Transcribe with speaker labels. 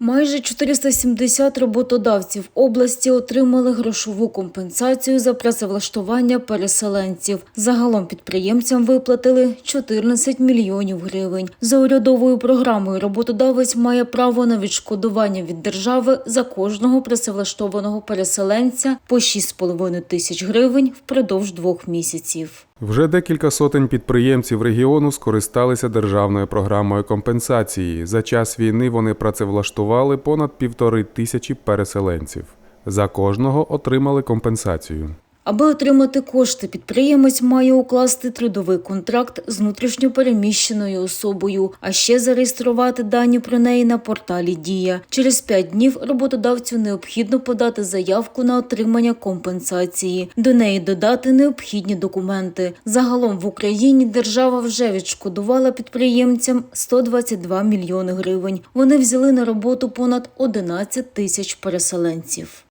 Speaker 1: Майже 470 роботодавців області отримали грошову компенсацію за працевлаштування переселенців. Загалом підприємцям виплатили 14 мільйонів гривень. За урядовою програмою роботодавець має право на відшкодування від держави за кожного працевлаштованого переселенця по 6,5 тисяч гривень впродовж двох місяців.
Speaker 2: Вже декілька сотень підприємців регіону скористалися державною програмою компенсації. За час війни вони працевлаштували понад півтори тисячі переселенців. За кожного отримали компенсацію.
Speaker 1: Аби отримати кошти, підприємець має укласти трудовий контракт з внутрішньопереміщеною особою, а ще зареєструвати дані про неї на порталі Дія. Через п'ять днів роботодавцю необхідно подати заявку на отримання компенсації. До неї додати необхідні документи. Загалом в Україні держава вже відшкодувала підприємцям 122 мільйони гривень. Вони взяли на роботу понад 11 тисяч переселенців.